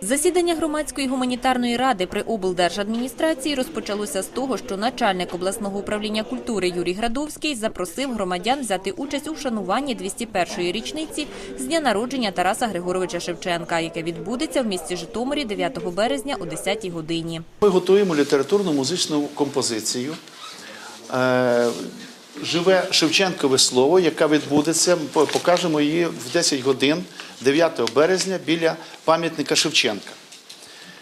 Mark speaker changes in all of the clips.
Speaker 1: Засідання громадської гуманітарної ради при облдержадміністрації розпочалося з того, що начальник обласного управління культури Юрій Градовський запросив громадян взяти участь у вшануванні 201-ї річниці з дня народження Тараса Григоровича Шевченка, яке відбудеться в місті Житомирі 9 березня о 10-й годині.
Speaker 2: Ми готуємо літературну музичну композицію. Е, Живе Шевченкове слово, яка відбудеться. Покажемо її в 10 годин 9 березня біля пам'ятника Шевченка.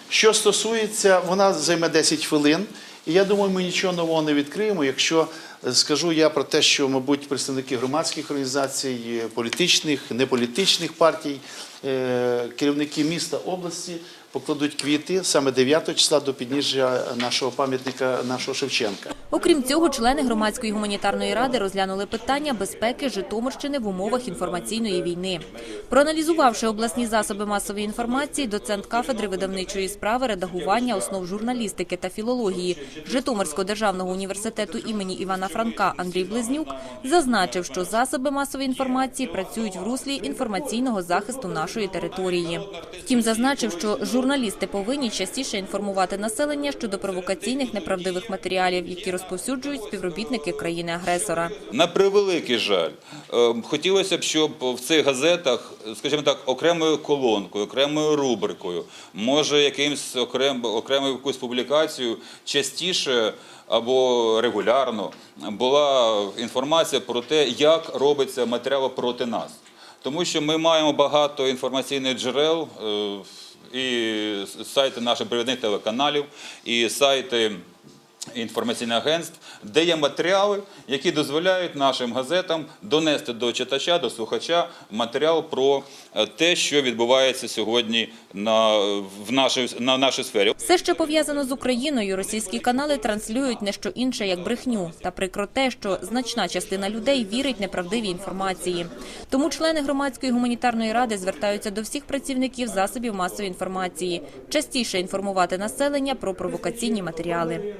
Speaker 2: Що стосується, вона займе 10 хвилин, і я думаю, ми нічого нового не відкриємо, якщо скажу я про те, що, мабуть, представники громадських організацій, політичних, неполітичних партій, е, керівники міста, області покладуть квіти саме 9 числа до підніжжя нашого пам'ятника нашого Шевченка.
Speaker 1: Окрім цього, члени громадської гуманітарної ради розглянули питання безпеки Житомирщини в умовах інформаційної війни. Проаналізувавши обласні засоби масової інформації, доцент кафедри видавничої справи, редагування основ журналістики та філології Житомирського державного університету імені Івана Франка Андрій Близнюк зазначив, що засоби масової інформації працюють в руслі інформаційного захисту нашої території. Втім, зазначив, що журналісти повинні частіше інформувати населення щодо провокаційних неправдивих матеріалів, які розповсюджують співробітники країни-агресора.
Speaker 3: На превеликий жаль, Е, хотілося б, щоб в цих газетах, скажімо так, окремою колонкою, окремою рубрикою, може якимсь окрем, окремою якусь публікацією частіше або регулярно була інформація про те, як робиться матеріал проти нас. Тому що ми маємо багато інформаційних джерел, е, і сайти наших провідних телеканалів, і сайти інформаційних агентств, де є матеріали, які дозволяють нашим газетам донести до читача, до слухача матеріал про е, те, що відбувається сьогодні на, в нашій, на нашій сфері.
Speaker 1: Все, що пов'язано з Україною, російські канали транслюють не що інше, як брехню. Та прикро те, що значна частина людей вірить неправдивій інформації. Тому члени громадської гуманітарної ради звертаються до всіх працівників засобів масової інформації частіше інформувати населення про провокаційні матеріали.